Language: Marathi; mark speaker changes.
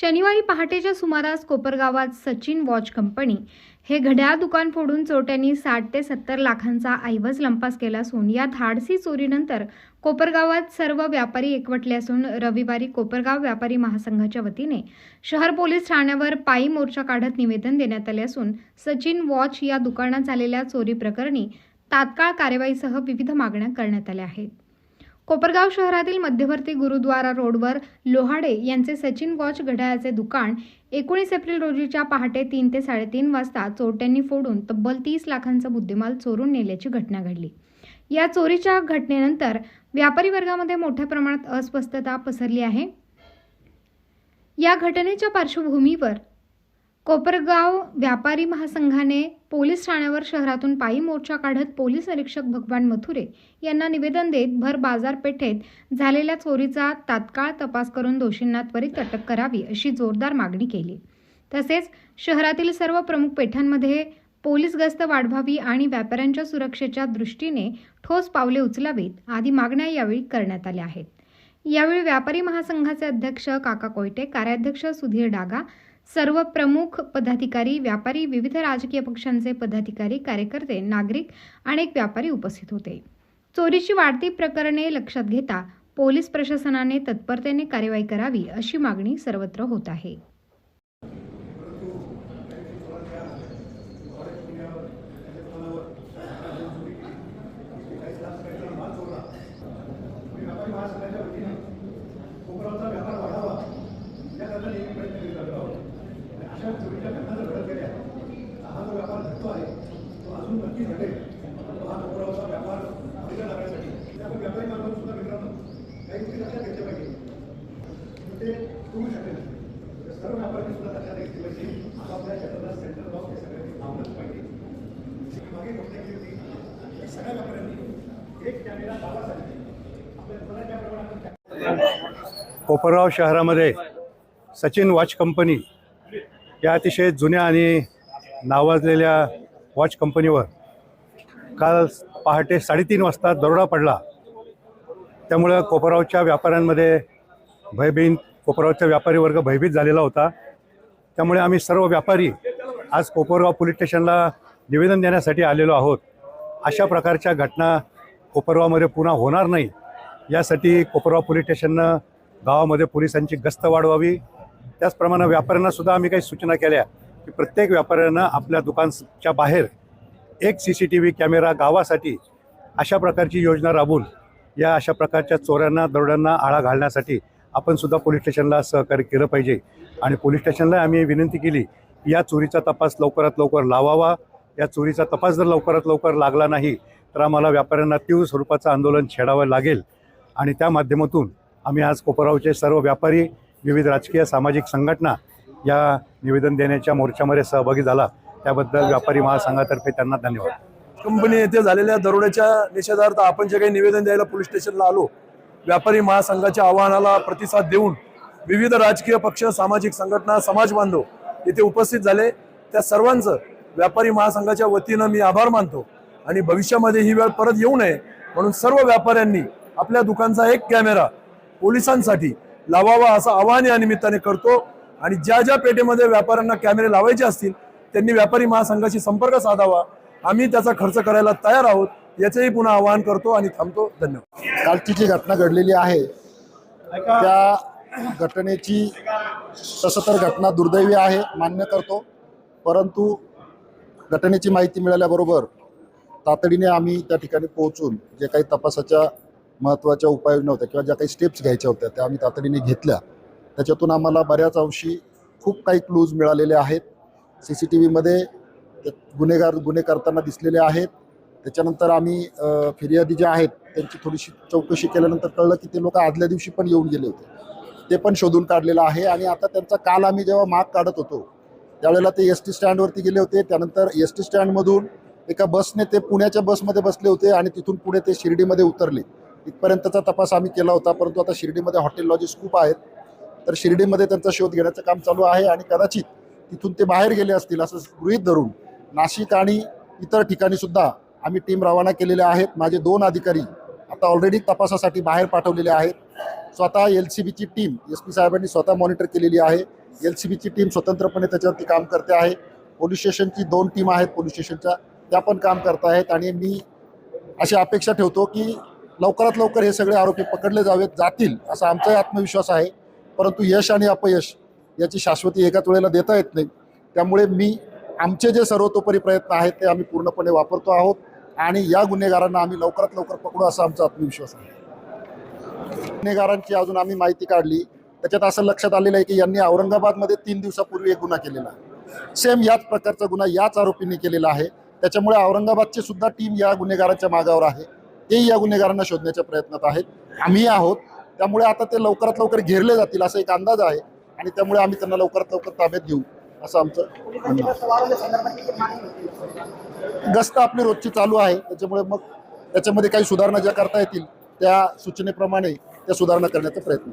Speaker 1: शनिवारी पहाटेच्या सुमारास कोपरगावात सचिन वॉच कंपनी हे घड्याळ दुकान फोडून चोरट्यांनी साठ ते सत्तर लाखांचा ऐवज लंपास केला असून या धाडसी चोरीनंतर कोपरगावात सर्व व्यापारी एकवटले असून रविवारी कोपरगाव व्यापारी महासंघाच्या वतीने शहर पोलीस ठाण्यावर पायी मोर्चा काढत निवेदन देण्यात आले असून सचिन वॉच या दुकानात झालेल्या चोरी प्रकरणी तात्काळ कार्यवाहीसह विविध मागण्या करण्यात आल्या आहेत. कोपरगाव शहरातील मध्यवर्ती गुरुद्वारा रोडवर लोहाडे यांचे सचिन वॉच घड्याळाचे दुकान एकोणीस एप्रिल रोजीच्या पहाटे तीन ते साडेतीन वाजता चोरट्यांनी फोडून तब्बल तीस लाखांचा मुद्देमाल चोरून नेल्याची घटना घडली. या चोरीच्या घटनेनंतर व्यापारी वर्गामध्ये मोठ्या प्रमाणात अस्वस्थता पसरली आहे. या घटनेच्या पार्श्वभूमीवर कोपरगाव व्यापारी महासंघाने पोलीस ठाण्यावर शहरातून पायी मोर्चा काढत पोलीस निरीक्षक भगवान मथुरे यांना निवेदन देत भर बाजारपेठेत झालेल्या चोरीचा तात्काळ तपास करून दोषींना त्वरित अटक करावी अशी जोरदार मागणी केली. तसेच शहरातील सर्व प्रमुख पेठांमध्ये पोलीस गस्त वाढवावी आणि व्यापाऱ्यांच्या सुरक्षेच्या दृष्टीने ठोस पावले उचलावीत आदी मागण्या यावेळी करण्यात आल्या आहेत. यावेळी व्यापारी महासंघाचे अध्यक्ष काका कोयटे कार्याध्यक्ष सुधीर डागा सर्व प्रमुख पदाधिकारी व्यापारी विविध राजकीय पक्षांचे पदाधिकारी कार्यकर्ते नागरिक अनेक व्यापारी उपस्थित होते. चोरीची वाढती प्रकरणे लक्षात घेता पोलीस प्रशासनाने तत्परतेने कार्यवाही करावी अशी मागणी सर्वत्र होत आहे.
Speaker 2: कोपरगाव शहरामध्ये सचिन वॉच कंपनी या अतिशय जुन्या आणि नावाजलेल्या वॉच कंपनीवर काल पहाटे साडेतीन वाजता दरोडा पडला. त्यामुळं कोपरगावच्या व्यापाऱ्यांमध्ये भयभीत कोपरगावचा व्यापारी वर्ग भयभीत झालेला होता. त्यामुळे आम्ही सर्व व्यापारी आज कोपरगाव पोलीस स्टेशनला निवेदन देण्यासाठी आलेलो आहोत. अशा प्रकारच्या घटना कोपरगावमध्ये पुन्हा होणार नाही. यासाठी कोपरगाव पोलीस स्टेशननं गावामध्ये पोलिसांची गस्त वाढवावी. त्याचप्रमाणे व्यापाऱ्यांनासुद्धा आम्ही काही सूचना केल्या की प्रत्येक व्यापाऱ्यानं आपल्या दुकानच्या बाहेर एक C C T V camera गावासाठी अशा प्रकारची योजना राबवून या अशा प्रकारच्या चोऱ्यांना दरोड्यांना आळा घालण्यासाठी आपण सुद्धा पोलीस स्टेशनला सहकार्य केलं पाहिजे. आणि पोलीस स्टेशनला आम्ही विनंती केली की या चोरीचा तपास लवकरात लवकर लावावा. या चोरीचा तपास जर लवकरात लवकर लागला नाही तर आम्हाला व्यापाऱ्यांना तीव्र स्वरूपाचं आंदोलन छेडावं लागेल. आणि त्या माध्यमातून आम्ही आज कोपरावचे सर्व व्यापारी विविध राजकीय सामाजिक संघटना या निवेदन देण्याच्या मोर्चामध्ये सहभागी झाला. त्याबद्दल व्यापारी महासंघातर्फे त्यांना धन्यवाद.
Speaker 3: कंपनी येथे झालेल्या दरोड्याच्या निषेधार्थ आपण जे काही निवेदन द्यायला पोलीस स्टेशनला आलो व्यापारी महासंघाच्या आवाहनाला प्रतिसाद देऊन विविध राजकीय पक्ष सामाजिक संघटना समाज बांधव येथे उपस्थित झाले. त्या सर्वांचं व्यापारी महासंघाच्या वतीनं मी आभार मानतो आणि भविष्यामध्ये ही वेळ परत येऊ नये म्हणून सर्व व्यापाऱ्यांनी आपल्या दुकानचा एक कॅमेरा पोलिसांसाठी लावावा असं आवाहन या निमित्ताने करतो. आणि ज्या ज्या पेठेमध्ये व्यापाऱ्यांना कॅमेरे लावायचे असतील त्यांनी व्यापारी महासंघाशी संपर्क साधावा. आम्ही त्याचा खर्च करायला तयार आहोत. याचंही पुन्हा आवाहन करतो आणि थांबतो. धन्यवाद.
Speaker 4: कालची जी घटना घडलेली आहे त्या घटनेची तसं तर घटना दुर्दैवी आहे मान्य करतो. परंतु घटनेची माहिती मिळाल्याबरोबर तातडीने आम्ही त्या ठिकाणी पोहोचून जे काही तपासाच्या महत्त्वाच्या उपाययोजना होत्या किंवा ज्या काही स्टेप्स घ्यायच्या होत्या त्या आम्ही तातडीने घेतल्या. त्याच्यातून आम्हाला बऱ्याच अंशी खूप काही क्लूज मिळालेले आहेत. सी सी टी व्हीमध्ये गुन्हेगार गुन्हे करताना दिसलेले आहेत. त्याच्यानंतर आम्ही फिर्यादी जे आहेत त्यांची थोडीशी चौकशी केल्यानंतर कळलं की ते लोक आदल्या दिवशी पण येऊन गेले होते. ते पण शोधून काढलेलं आहे आणि आता त्यांचा काल आम्ही जेव्हा माग काढत होतो त्यावेळेला ते एस टी स्टँडवरती गेले होते. त्यानंतर एस टी स्टँडमधून एका बसने ते पुण्याच्या बसमध्ये बसले होते आणि तिथून पुढे ते शिर्डीमध्ये उतरले. इथपर्यंतचा तपास आम्ही केला होता परंतु आता शिर्डीमध्ये हॉटेल लॉजेस खूप आहेत. तर शिर्डीमध्ये त्यांचा शोध घेण्याचं काम चालू आहे आणि कदाचित तिथून ते बाहेर गेले असतील असं गृहीत धरून नाशिक आणि इतर ठिकाणी सुद्धा आम्ही टीम रवाना केलेल्या आहेत. माझे दोन अधिकारी आता ऑलरेडी तपासासाठी बाहेर पाठवलेले आहेत. स्वतः एल सी बीची टीम एस पी साहेबांनी स्वतः मॉनिटर केलेली आहे. एल सी बीची टीम स्वतंत्रपणे त्याच्यावरती काम करते आहे. पोलीस स्टेशनची दोन टीम आहेत पोलीस स्टेशनच्या. त्या पण काम करत आहेत आणि मी अशी अपेक्षा ठेवतो की लवकरात लवकर हे सगळे आरोपी पकडले जावेत जातील असा आमचाही आत्मविश्वास आहे. परंतु यश आणि अपयश याची शाश्वती एकाच वेळेला देता येत नाही. त्यामुळे मी आमचे जे सर्वतोपरी प्रयत्न आहेत ते आम्ही पूर्णपणे वापरतो आहोत. आणि या गुन्हेगारांना आम्ही लवकरात लवकर पकडू असा आमचा आत्मविश्वास आहे. गुन्हेगारांची अजून आम्ही माहिती काढली. त्याच्यात असं लक्षात आलेलं आहे की यांनी औरंगाबादमध्ये तीन दिवसापूर्वी एक गुन्हा केलेला. आहे सेम याच प्रकारचा गुन्हा याच आरोपींनी केलेला आहे. त्याच्यामुळे औरंगाबादची सुद्धा टीम या गुन्हेगारांच्या मागावर आहे. तेही या गुन्हेगारांना शोधण्याच्या प्रयत्नात आहेत. आम्ही आहोत. त्यामुळे आता ते लवकरात लवकर घेरले जातील असा एक अंदाज आहे. आणि त्यामुळे आम्ही त्यांना लवकरात लवकर ताब्यात घेऊ. असं आमचं म्हणणं गस्त आपली रोजची चालू आहे. त्याच्यामुळे मग त्याच्यामध्ये काही सुधारणा ज्या करता येतील त्या सूचनेप्रमाणे त्या सुधारणा करण्याचा प्रयत्न